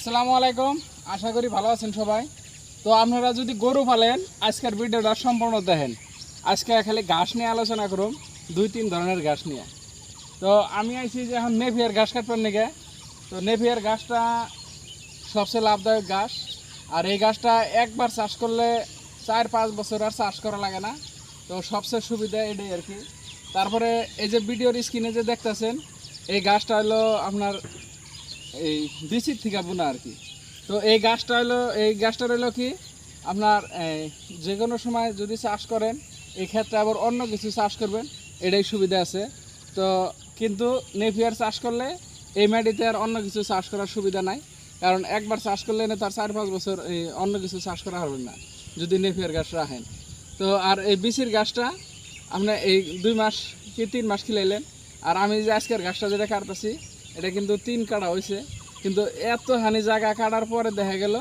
আসসালামু আলাইকুম। আশা করি ভালো আছেন সবাই। তো আপনারা যদি গরু পালেন, আজকের ভিডিওটা সম্পূর্ণ দেখেন। আজকে খালি ঘাস নিয়ে আলোচনা করুন, দুই তিন ধরনের ঘাস নিয়ে। তো আমি আইছি যে এখন নেভিয়ার ঘাস কাটবার নিগে তো নেভিয়ার ঘাসটা সবচেয়ে লাভদায়ক ঘাস। আর এই ঘাসটা একবার চাষ করলে চার পাঁচ বছর আর চাষ করা লাগে না। তো সবচেয়ে সুবিধা এটাই আর কি। তারপরে এই যে ভিডিওর স্ক্রিনে যে দেখতেছেন, এই গাছটা হলো আপনার এই বিচির থেকে বোনা আর কি। তো এই গাছটা হলো, এই গাছটা হলো কি, আপনার যে কোনো সময় যদি চাষ করেন, এই ক্ষেত্রে আবার অন্য কিছু চাষ করবেন, এটাই সুবিধা আছে। তো কিন্তু নেপিয়ার চাষ করলে এই মাটিতে আর অন্য কিছু চাষ করার সুবিধা নাই, কারণ একবার চাষ করলে না তার চার পাঁচ বছর এই অন্য কিছু চাষ করা হবে না, যদি নেপিয়ার গাছ রাখেন। তো আর এই বিচির গাছটা, আপনি এই দুই মাস কি তিন মাস খিলাইলেন, আর আমি যে আজকের গাছটা যেটা কাটতেছি এটা কিন্তু তিন কাটা হয়েছে কিন্তু এত হানি জায়গা কাটার পরে দেখা গেল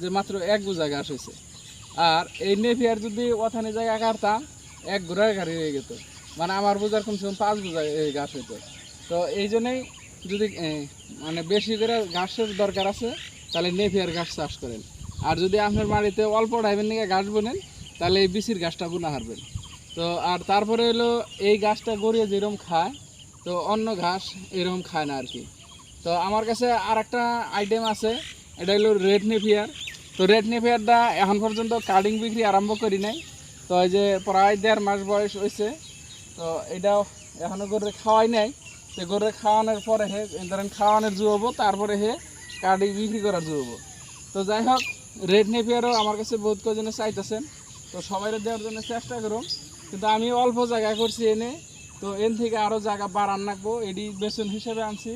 যে মাত্র এক গুজা গাছ হয়েছে আর এই নেপিয়ার যদি অথানি জায়গা কাটতাম, এক ঘোড়ার গাড়ি হয়ে যেত। মানে আমার বোঝার কমসে কম পাঁচ এই গাছ হইতো। তো এই জন্যই যদি মানে বেশি করে ঘাসের দরকার আছে, তাহলে নেপিয়ার ঘাস চাষ করেন। আর যদি আপনার বাড়িতে অল্প ডাইবেন নিয়ে ঘাস বোনেন, তাহলে এই বিচির গাছটা বোনা হারবেন। তো আর তারপরে হলো এই গাছটা গড়িয়ে যেরকম খায় তো অন্য ঘাস এরকম খায় না আর কি তো আমার কাছে আর একটা আইটেম আছে, এটা হলো রেড নেপিয়ার তো রেড নেপিয়ারটা এখন পর্যন্ত কাটিং বিক্রি আরম্ভ করি নাই। তো এই যে প্রায় দেড় মাস বয়স হয়েছে তো এটাও এখনও গরুরে খাওয়াই নাই। তো গরুরে খাওয়ানোর পরে হে ধরেন খাওয়ানোর জুয়াবো, তারপরে হে কাটিং বিক্রি করার জুয়াবো। তো যাই হোক রেড নেপিয়ারও আমার কাছে বহুত কজনে চাইতেছেন। তো সবাই দেওয়ার জন্য চেষ্টা করুন। কিন্তু আমি অল্প জায়গা করছি এনে তো এন থেকে আরও জায়গা বাড়ান রাখব এটি বেসন হিসেবে আনছি।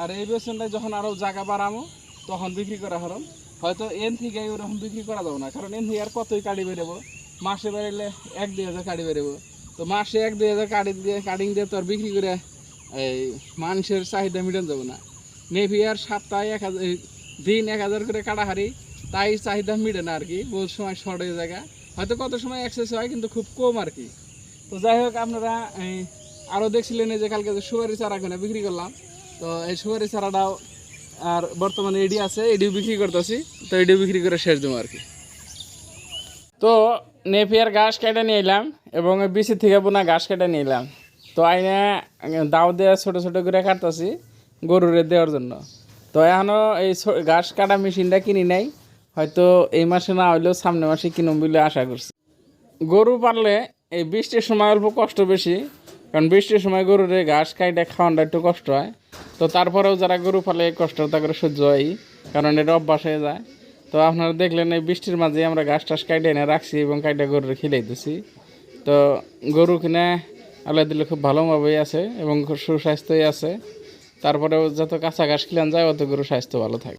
আর এই বেসনটা যখন আরও জায়গা বাড়ামো, তখন বিক্রি করা হরম হয়তো এন থেকে ওরকম বিক্রি করা যাব না, কারণ এন থেকে আর কতই কাটি বেরোবো? মাসে বেরোলে এক দুই হাজার কাটি বেরোবো। তো মাসে এক দুই হাজার কাটি দিয়ে, কাটিং দিয়ে তো আর বিক্রি করে এই মানুষের চাহিদা মিটান যাব না। মেবি আর সপ্তাহে এক হাজার দিন এক হাজার করে কাটা হারি তাই চাহিদা মিটে না আর কি বহু সময় শর্ট হয়ে জায়গা হয়তো কত সময় এক্সেস হয়, কিন্তু খুব কম আর কি। তো যাই হোক, আপনারা আরও দেখছিলেন যে কালকে যে সুপারি চারা কিনে বিক্রি করলাম। তো এই সুপারি চারাটাও আর বর্তমানে এডি আছে, এডিও বিক্রি করতেছি। তো এডিও বিক্রি করে শেষ দেবো আর কি। তো নেপিয়ার ঘাস কেটে নিয়ে এলাম এবং বিচি থেকে বোনা ঘাস কেটে নিয়ে এলাম। তো আইনে দাও দেওয়া ছোটো ছোটো করে কাটতেছি গরুরে দেওয়ার জন্য। তো এখনও এই ঘাস কাটা মেশিনটা কিনি নাই। হয়তো এই মাসে না হইলেও সামনে মাসে কিনুম বলে আশা করছি। গরু পারলে এই বৃষ্টির সময় অল্প কষ্ট বেশি। কারণ বৃষ্টির সময় গরুরে ঘাস কাইটে খাওয়ানটা একটু কষ্ট হয়। তো তারপরেও যারা গরু পালে এই কষ্টটা করে সহ্য হয়, কারণ এটা অভ্যাস হয়ে যায়। তো আপনারা দেখলেন এই বৃষ্টির মাঝে আমরা ঘাস টাস কাইটে এনে রাখছি এবং কাইটে গরুরে খিলাই দিছি তো গরু কিনে আল্লাহ দিলে খুব ভালোভাবেই আছে এবং সুস্বাস্থ্যই আছে। তারপরেও যত কাঁচা ঘাস খিলান যায়, অত গরু স্বাস্থ্য ভালো থাকে।